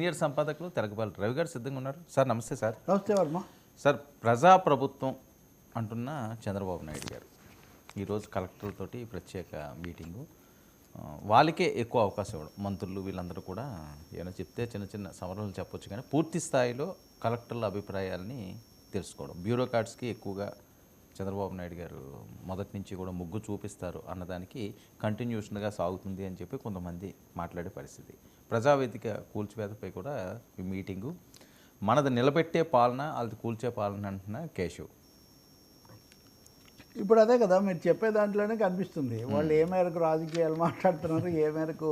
Senior సంపాదకులు తెలగపాలి Ravi గారు సిద్ధంగా ఉన్నారు. సార్ నమస్తే సార్. నమస్తే వర్మ. సార్ ప్రజాప్రభుత్వం అంటున్న చంద్రబాబు నాయుడు గారు. ఈరోజు కలెక్టర్లతోటి ప్రత్యేక మీటింగు. వాళ్ళకే ఎక్కువ అవకాశం ఇవ్వడం. మంత్రులు వీళ్ళందరూ కూడా ఏమైనా చెప్తే చిన్న చిన్న సమరాలు చెప్పొచ్చు కానీ పూర్తి స్థాయిలో కలెక్టర్ల అభిప్రాయాల్ని తెలుసుకోవడం. బ్యూరోక్రాట్స్కి ఎక్కువగా చంద్రబాబు నాయుడు గారు మొదటి నుంచి కూడా మొగ్గు చూపిస్తారు అన్నదానికి కంటిన్యూషన్గా సాగుతుంది అని చెప్పి కొంతమంది మాట్లాడే పరిస్థితి. ప్రజావేదిక కూల్చివేతపై కూడా ఈ మీటింగు. మనది నిలబెట్టే పాలన అది కూల్చే పాలన అంటున్న కేశవ్. ఇప్పుడు అదే కదా మీరు చెప్పే దాంట్లోనే కనిపిస్తుంది. వాళ్ళు ఏ మేరకు రాజకీయాలు మాట్లాడుతున్నారు ఏ మేరకు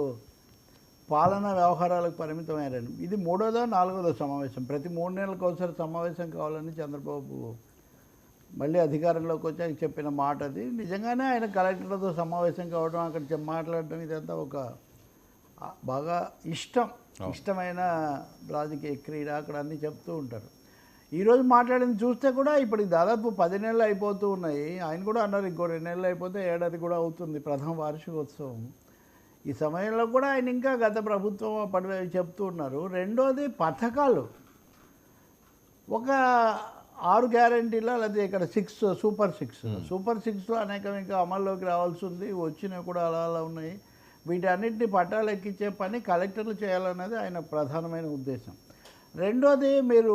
పాలనా వ్యవహారాలకు పరిమితమయ్యారని. ఇది మూడోదో నాలుగోదో సమావేశం. ప్రతి మూడు నెలలకు ఒకసారి సమావేశం కావాలని చంద్రబాబు మళ్ళీ అధికారంలోకి వచ్చి ఆయన చెప్పిన మాట అది. నిజంగానే ఆయన కలెక్టర్లతో సమావేశం కావడం అక్కడ మాట్లాడడం ఇదంతా ఒక బాగా ఇష్టం. ఇష్టమైన రాజకీయ క్రీడ అక్కడ అన్నీ చెప్తూ ఉంటారు. ఈరోజు మాట్లాడింది చూస్తే కూడా ఇప్పటికి దాదాపు పది నెలలు అయిపోతూ ఉన్నాయి. ఆయన కూడా అన్నారు ఇంకో రెండు నెలలు అయిపోతే ఏడాది కూడా అవుతుంది ప్రథమ వార్షికోత్సవం. ఈ సమయంలో కూడా ఆయన ఇంకా గత ప్రభుత్వం అప్పటి చెప్తూ ఉన్నారు. రెండోది పథకాలు. ఒక ఆరు గ్యారంటీలో లేదా ఇక్కడ సిక్స్ సూపర్ సిక్స్. సూపర్ సిక్స్లో అనేకం ఇంకా అమల్లోకి రావాల్సి ఉంది. వచ్చినవి కూడా అలా అలా ఉన్నాయి. వీటన్నిటిని పట్టాలు ఎక్కించే పని కలెక్టర్లు చేయాలన్నది ఆయన ప్రధానమైన ఉద్దేశం. రెండోది మీరు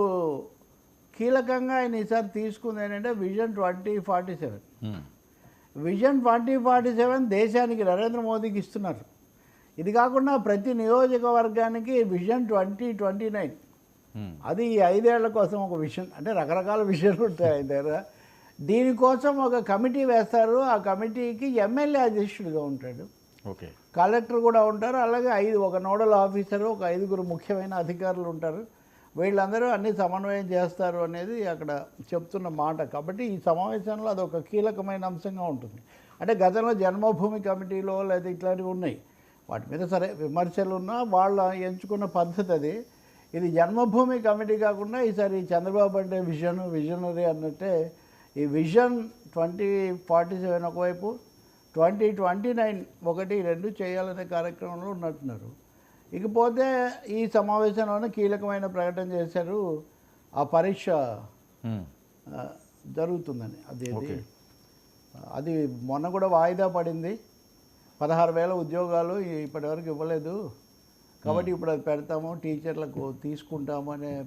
కీలకంగా ఆయన ఈసారి తీసుకుంది ఏంటంటే vision twenty forty seven. Vision twenty forty seven దేశానికి నరేంద్ర మోదీకి ఇస్తున్నారు. ఇది కాకుండా ప్రతి నియోజకవర్గానికి విజన్ ట్వంటీ ట్వంటీ నైన్. అది ఈ ఐదేళ్ళ కోసం ఒక విషయం అంటే రకరకాల విషయాలు ఉంటాయి ఆయన దగ్గర. దీనికోసం ఒక కమిటీ వేస్తారు. ఆ కమిటీకి ఎమ్మెల్యే అధ్యక్షుడిగా ఉంటాడు. ఓకే. కలెక్టర్ కూడా ఉంటారు అలాగే ఐదు ఒక నోడల్ ఆఫీసర్ ఒక ఐదుగురు ముఖ్యమైన అధికారులు ఉంటారు. వీళ్ళందరూ అన్ని సమన్వయం చేస్తారు అనేది అక్కడ చెప్తున్న మాట. కాబట్టి ఈ సమావేశంలో అది ఒక కీలకమైన అంశంగా ఉంటుంది. అంటే గతంలో జన్మభూమి కమిటీలో లేదా ఇట్లాంటివి ఉన్నాయి. వాటి మీద సరే విమర్శలు ఉన్నా వాళ్ళ ఎంచుకున్న పద్ధతి అది. ఇది జన్మభూమి కమిటీ కాకుండా ఈసారి చంద్రబాబు అంటే విజన్ విజనరీ అన్నట్టే ఈ విజన్ ట్వంటీ ఫార్టీ సెవెన్ ఒకవైపు ట్వంటీ ట్వంటీ నైన్ ఒకటి రెండు చేయాలనే కార్యక్రమంలో ఉన్నట్టున్నారు. ఇకపోతే ఈ సమావేశంలోనే కీలకమైన ప్రకటన చేశారు ఆ పరీక్ష జరుగుతుందని. అది. అది మొన్న కూడా వాయిదా పడింది. పదహారు వేల ఉద్యోగాలు ఇప్పటివరకు ఇవ్వలేదు. కాబట్టి ఇప్పుడు అది పెడతాము టీచర్లకు తీసుకుంటాము అనే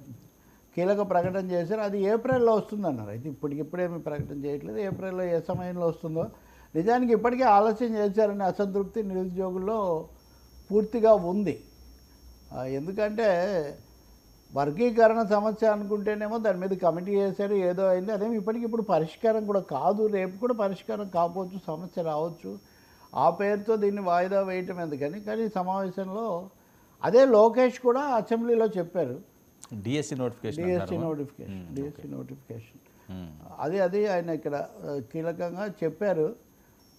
కీలక ప్రకటన చేశారు. అది ఏప్రిల్లో వస్తుందన్నారు. అయితే ఇప్పటికిప్పుడేమి ప్రకటన చేయట్లేదు. ఏప్రిల్లో ఏ సమయంలో వస్తుందో నిజానికి ఇప్పటికే ఆలస్యం చేశారనే అసంతృప్తి నిరుద్యోగుల్లో పూర్తిగా ఉంది. ఎందుకంటే వర్గీకరణ సమస్య అనుకుంటేనేమో దాని మీద కమిటీ చేశారు ఏదో అయింది. అదేమి ఇప్పటికిప్పుడు పరిష్కారం కూడా కాదు. రేపు కూడా పరిష్కారం కాకపోవచ్చు సమస్య రావచ్చు. ఆ పేరుతో దీన్ని వాయిదా వేయటం ఎందుకని? కానీ సమావేశంలో అదే లోకేష్ కూడా అసెంబ్లీలో చెప్పారు. DSC notification DSC notification DSC notification. అది అది ఆయన ఇక్కడ కీలకంగా చెప్పారు.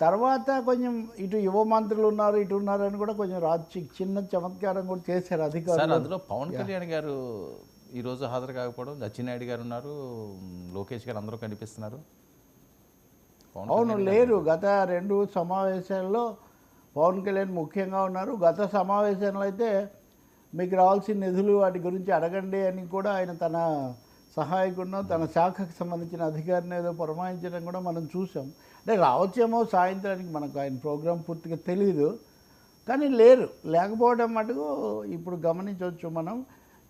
తర్వాత కొంచెం ఇటు యువ మంత్రులు ఉన్నారు ఇటు ఉన్నారు అని కూడా కొంచెం రాజకీయ చిన్న చమత్కారం కూడా చేశారు అధికారులు. అందులో పవన్ కళ్యాణ్ గారు ఈరోజు హాజరు కాకపోవడం అచ్చెన్నాయుడు గారు ఉన్నారు లోకేష్ గారు అందరూ కనిపిస్తున్నారు. అవును లేరు. గత రెండు సమావేశాల్లో పవన్ కళ్యాణ్ ముఖ్యంగా ఉన్నారు. గత సమావేశంలో అయితే మీకు రావాల్సిన నిధులు వాటి గురించి అడగండి అని కూడా ఆయన తన సహాయకుడినో తన శాఖకు సంబంధించిన అధికారిని ఏదో పురమాయించడం కూడా మనం చూసాం. అంటే రావచ్చేమో సాయంత్రానికి మనకు ఆయన ప్రోగ్రాం పూర్తిగా తెలియదు కానీ లేరు. లేకపోవడం మటుకు ఇప్పుడు గమనించవచ్చు మనం.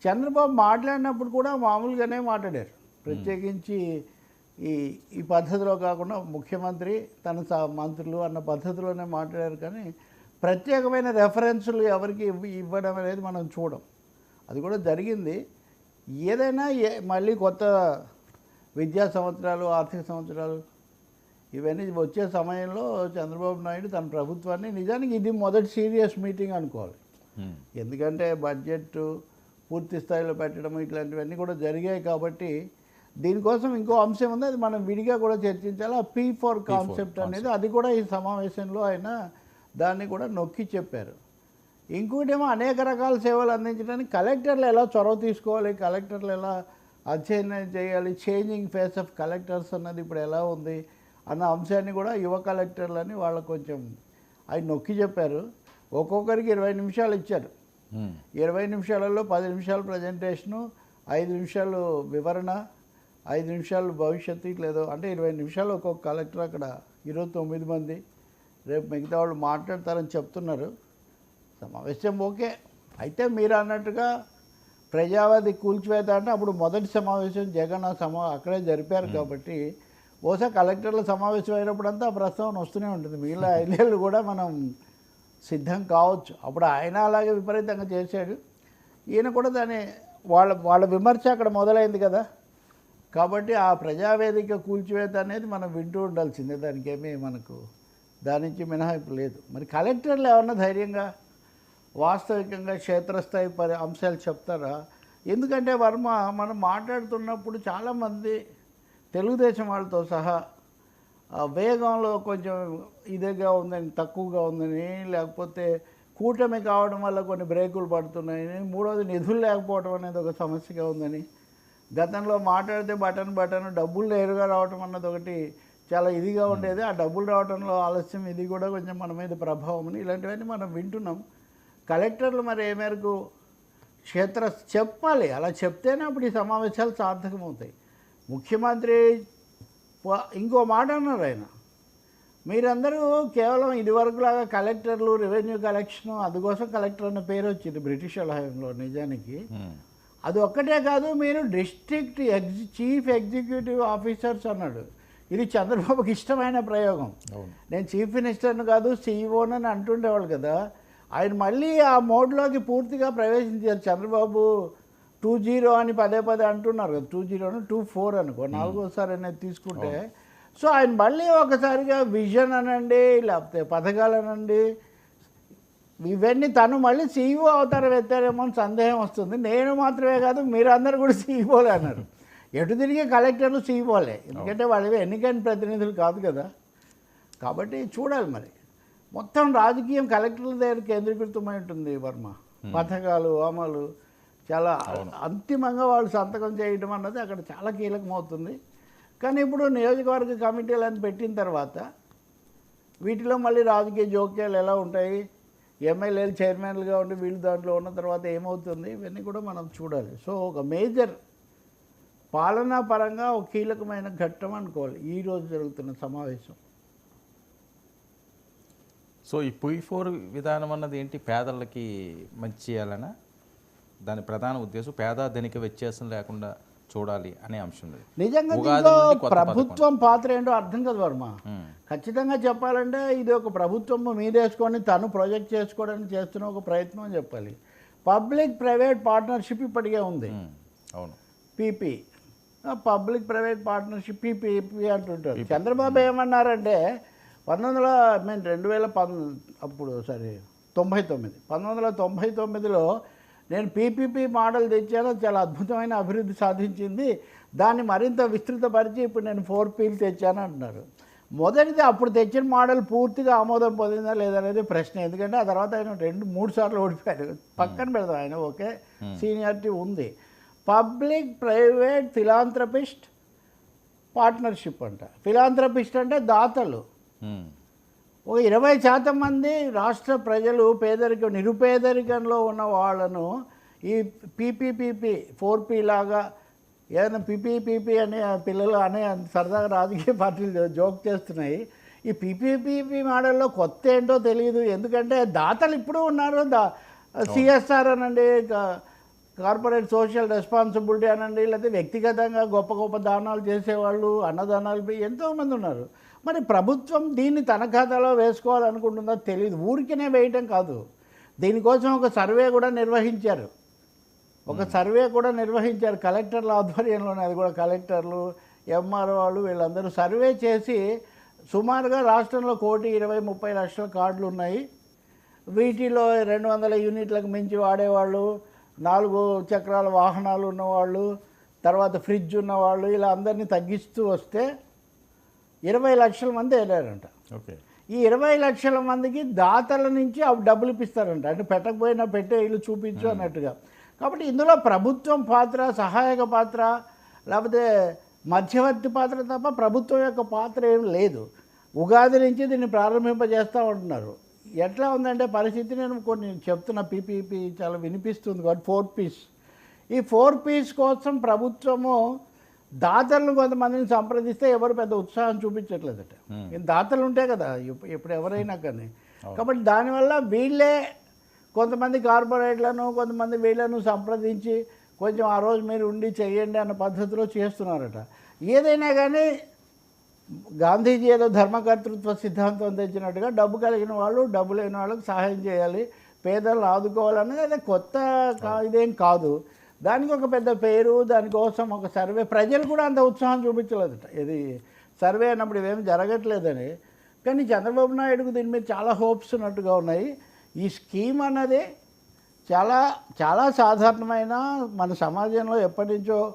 చంద్రబాబు మాట్లాడినప్పుడు కూడా మామూలుగానే మాట్లాడారు. ప్రత్యేకించి ఈ ఈ పద్ధతిలో కాకుండా ముఖ్యమంత్రి తన మంత్రులు అన్న పద్ధతిలోనే మాట్లాడారు కానీ ప్రత్యేకమైన రెఫరెన్సులు ఎవరికి ఇవ్వడం అనేది మనం చూడం. అది కూడా జరిగింది. ఏదైనా ఏ మళ్ళీ కొత్త విద్యా సంవత్సరాలు ఆర్థిక సంవత్సరాలు ఇవన్నీ వచ్చే సమయంలో చంద్రబాబు నాయుడు తన ప్రభుత్వాన్ని నిజానికి ఇది మొదటి సీరియస్ మీటింగ్ అనుకోవాలి. హ్మ్. ఎందుకంటే బడ్జెట్ పూర్తి స్థాయిలో పెట్టడం ఇట్లాంటివన్నీ కూడా జరిగాయి కాబట్టి దీనికోసం ఇంకో అంశం ఉంది. అది మనం విడిగా కూడా చర్చించాలి. ఆ పీ ఫోర్ కాన్సెప్ట్ అనేది అది కూడా ఈ సమావేశంలో ఆయన దాన్ని కూడా నొక్కి చెప్పారు. ఇంకోటేమో అనేక రకాల సేవలు అందించడానికి కలెక్టర్లు ఎలా చొరవ తీసుకోవాలి కలెక్టర్లు ఎలా అధ్యయనం చేయాలి చేంజింగ్ ఫేస్ ఆఫ్ కలెక్టర్స్ అన్నది ఇప్పుడు ఎలా ఉంది అన్న అంశాన్ని కూడా యువ కలెక్టర్లని వాళ్ళకు కొంచెం ఆయన నొక్కి చెప్పారు. ఒక్కొక్కరికి ఇరవై నిమిషాలు ఇచ్చారు. ఇరవై నిమిషాలలో పది నిమిషాలు ప్రజెంటేషను ఐదు నిమిషాలు వివరణ ఐదు నిమిషాలు భవిష్యత్తు లేదో అంటే ఇరవై నిమిషాలు ఒక్కొక్క కలెక్టర్ అక్కడ ఇరవై తొమ్మిది మంది. రేపు మిగతా వాళ్ళు మాట్లాడతారని చెప్తున్నారు. సమావేశం ఓకే. అయితే మీరు అన్నట్టుగా ప్రజావాది కూల్చివేత అంటే అప్పుడు మొదటి సమావేశం జగన్ ఆ సమా అక్కడే జరిపారు కాబట్టి బహుశా కలెక్టర్ల సమావేశం అయినప్పుడంతా ఆ ప్రస్తావన వస్తూనే ఉంటుంది. మిగిలిన ఐదేళ్ళు కూడా మనం సిద్ధం కావచ్చు. అప్పుడు ఆయన అలాగే విపరీతంగా చేశాడు. ఈయన కూడా దాని వాళ్ళ వాళ్ళ విమర్శ అక్కడ మొదలైంది కదా. కాబట్టి ఆ ప్రజావేదిక కూల్చివేత అనేది మనం వింటూ ఉండాల్సిందే. దానికి ఏమీ మనకు దాని నుంచి మినహాయింపు లేదు. మరి కలెక్టర్లు ఏమన్నా ధైర్యంగా వాస్తవికంగా క్షేత్రస్థాయి పరి అంశాలు చెప్తారా? ఎందుకంటే వర్మ మనం మాట్లాడుతున్నప్పుడు చాలామంది తెలుగుదేశం వాళ్ళతో సహా వేగంలో కొంచెం ఇదిగా ఉందని తక్కువగా ఉందని లేకపోతే కూటమి కావడం వల్ల కొన్ని బ్రేకులు పడుతున్నాయని మూడోది నిధులు లేకపోవడం అనేది ఒక సమస్యగా ఉందని గతంలో మాట్లాడితే బటన్ బటన్ డబ్బులు నేరుగా రావటం అన్నది ఒకటి చాలా ఇదిగా ఉండేది. ఆ డబ్బులు రావడంలో ఆలస్యం ఇది కూడా కొంచెం మన మీద ప్రభావం అని ఇలాంటివన్నీ మనం వింటున్నాం. కలెక్టర్లు మరి ఏ మేరకు క్షేత్ర చెప్పాలి. అలా చెప్తేనే అప్పుడు ఈ సమావేశాలు సార్థకమవుతాయి. ముఖ్యమంత్రి ఇంకో మాట అన్నారు ఆయన. మీరందరూ కేవలం ఇదివరకులాగా కలెక్టర్లు రెవెన్యూ కలెక్షన్ అందుకోసం కలెక్టర్ అన్న పేరు వచ్చింది బ్రిటిష్ హయాంలో నిజానికి. అది ఒక్కటే కాదు మీరు district exe chief executive officers అన్నాడు. ఇది చంద్రబాబుకి ఇష్టమైన ప్రయోగం. నేను చీఫ్ మినిస్టర్ను కాదు సీఈఓనని అంటుండేవాళ్ళు కదా. ఆయన మళ్ళీ ఆ మోడ్లోకి పూర్తిగా ప్రవేశించారు. చంద్రబాబు టూ జీరో అని పదే పదే అంటున్నారు కదా టూ జీరోను టూ ఫోర్ అనుకో నాలుగోసారి అనేది తీసుకుంటే సో ఆయన మళ్ళీ ఒకసారిగా విజన్ అనండి లేకపోతే పథకాలు అనండి ఇవన్నీ తను మళ్ళీ సీఈఓ అవతారం ఎత్తారేమో అని సందేహం వస్తుంది. నేను మాత్రమే కాదు మీరందరూ కూడా సీఈఓలే అన్నారు. ఎటు తిరిగి కలెక్టర్లు సీఈఓలే ఎందుకంటే వాళ్ళు ఎన్నికైన ప్రతినిధులు కాదు కదా. కాబట్టి చూడాలి మరి. మొత్తం రాజకీయం కలెక్టర్ల దగ్గర కేంద్రీకృతమై ఉంటుంది వర్మ. పథకాలు అమలు చాలా అంతిమంగా వాళ్ళు సంతకం చేయడం అన్నది అక్కడ చాలా కీలకమవుతుంది. కానీ ఇప్పుడు నియోజకవర్గ కమిటీలను పెట్టిన తర్వాత వీటిలో మళ్ళీ రాజకీయ జోక్యాలు ఎలా ఉంటాయి? ఎమ్మెల్యేలు చైర్మన్లుగా ఉండి వీళ్ళు దాంట్లో ఉన్న తర్వాత ఏమవుతుంది? ఇవన్నీ కూడా మనం చూడాలి. సో ఒక మేజర్ పాలనా పరంగా ఒక కీలకమైన ఘట్టం అనుకోవాలి. ఈ రోజు జరుగుతున్న సమావేశం. సో ఈ పుయ్ ఫోర్ విధానం అన్నది ఏంటి? పేదలకి మంచి చేయాలనా? దాని ప్రధాన ఉద్దేశం పేద ధనిక వ్యత్యాసం లేకుండా చూడాలి అనే అంశం నిజంగా దీంట్లో ప్రభుత్వం పాత్ర ఏంటో అర్థం కదా వర్మ. ఖచ్చితంగా చెప్పాలంటే ఇది ఒక ప్రభుత్వం మీదేసుకొని తను ప్రొజెక్ట్ చేసుకోవడానికి చేస్తున్న ఒక ప్రయత్నం అని చెప్పాలి. పబ్లిక్ ప్రైవేట్ పార్ట్నర్షిప్ ఇప్పటికే ఉంది. అవును. PP. Public private partnership PPP అంటుంటారు. చంద్రబాబు ఏమన్నారంటే పంతొమ్మిది వందల మీన్ రెండు వేల పం అప్పుడు సారీ తొంభై తొమ్మిది. పంతొమ్మిది వందల తొంభై తొమ్మిదిలో నేను పీపీపీ మోడల్ తెచ్చాను చాలా అద్భుతమైన అభివృద్ధి సాధించింది. దాన్ని మరింత విస్తృతపరిచి ఇప్పుడు నేను ఫోర్ పీలు తెచ్చాను అంటున్నారు. మొదటిది అప్పుడు తెచ్చిన మోడల్ పూర్తిగా ఆమోదం పొందిందా లేదనేది ప్రశ్న. ఎందుకంటే ఆ తర్వాత ఆయన రెండు మూడు సార్లు ఓడిపోయారు. పక్కన పెడదాం ఆయన ఓకే? సీనియారిటీ ఉంది. పబ్లిక్ ప్రైవేట్ ఫిలాంథ్రపిస్ట్ పార్ట్నర్షిప్ అంట. ఫిలాంథ్రపిస్ట్ అంటే దాతలు. ఒక ఇరవై శాతం మంది రాష్ట్ర ప్రజలు పేదరికం నిరుపేదరికంలో ఉన్న వాళ్ళను ఈ పీపీపీపీ ఫోర్ పీ లాగా ఏదైనా పీపీపీపీ అనే పిల్లలు అనే సరదాగా రాజకీయ పార్టీలు జోక్ చేస్తున్నాయి. ఈ పీపీపీపీ మోడల్లో కొత్త ఏంటో తెలియదు ఎందుకంటే దాతలు ఇప్పుడు ఉన్నారు. దా సిఎస్ఆర్ అనండి కార్పొరేట్ సోషల్ రెస్పాన్సిబిలిటీ అనండి లేకపోతే వ్యక్తిగతంగా గొప్ప గొప్ప దానాలు చేసేవాళ్ళు అన్నదానాలు ఎంతోమంది ఉన్నారు. మరి ప్రభుత్వం దీన్ని తన ఖాతాలో వేసుకోవాలనుకుంటుందో తెలియదు ఊరికనే వేయటం కాదు. దీనికోసం ఒక సర్వే కూడా నిర్వహించారు. ఒక సర్వే కూడా నిర్వహించారు. కలెక్టర్ల ఆధ్వర్యంలోనే అది కూడా కలెక్టర్లు ఎంఆర్ఓ వాళ్ళు వీళ్ళందరూ సర్వే చేసి సుమారుగా రాష్ట్రంలో కోటి ఇరవై ముప్పై లక్షల కార్డులు ఉన్నాయి. వీటిలో రెండు వందల యూనిట్లకు మించి వాడేవాళ్ళు నాలుగు చక్రాల వాహనాలు ఉన్నవాళ్ళు తర్వాత ఫ్రిడ్జ్ ఉన్నవాళ్ళు ఇలా అందరినీ తగ్గిస్తూ వస్తే ఇరవై లక్షల మంది వెళ్ళారంట ఓకే. ఈ ఇరవై లక్షల మందికి దాతల నుంచి అవి డబ్బులు ఇప్పిస్తారంట. అంటే పెట్టకపోయినా పెట్టే ఇల్లు చూపించు అన్నట్టుగా. కాబట్టి ఇందులో ప్రభుత్వం పాత్ర సహాయక పాత్ర లేకపోతే మధ్యవర్తి పాత్ర తప్ప ప్రభుత్వం యొక్క పాత్ర ఏం లేదు. ఉగాది నుంచి దీన్ని ప్రారంభింపజేస్తూ ఉంటున్నారు. ఎట్లా ఉందంటే పరిస్థితి నేను కొన్ని చెప్తున్న పీపీపీ చాలా వినిపిస్తుంది కాబట్టి ఫోర్ పీస్. ఈ ఫోర్ పీస్ కోసం ప్రభుత్వము దాతలను కొంతమందిని సంప్రదిస్తే ఎవరు పెద్ద ఉత్సాహం చూపించట్లేదట. ఈ దాతలు ఉంటాయి కదా ఇప్పు- ఇప్పుడు ఎవరైనా కానీ. కాబట్టి దానివల్ల వీళ్ళే కొంతమంది కార్పొరేట్లను కొంతమంది వీళ్ళను సంప్రదించి కొంచెం ఆ రోజు మీరు ఉండి చేయండి అన్న పద్ధతిలో చేస్తున్నారట. ఏదైనా కానీ గాంధీజీ ఏదో ధర్మకర్తృత్వ సిద్ధాంతం తెచ్చినట్టుగా డబ్బు కలిగిన వాళ్ళు డబ్బు లేని వాళ్ళకి సహాయం చేయాలి. పేదలను ఆదుకోవాలన్నది అదే కొత్త కా- ఇదేం కాదు. దానికి ఒక పెద్ద పేరు దానికోసం ఒక సర్వే. ప్రజలు కూడా అంత ఉత్సాహం చూపించలేదట. ఇది సర్వే అన్నప్పుడు ఇవేం జరగట్లేదని. కానీ చంద్రబాబు నాయుడుకు దీని మీద చాలా హోప్స్ ఉన్నట్టుగా ఉన్నాయి. ఈ స్కీమ్ అన్నది చాలా చాలా సాధారణమైన మన సమాజంలో ఎప్పటి నుంచో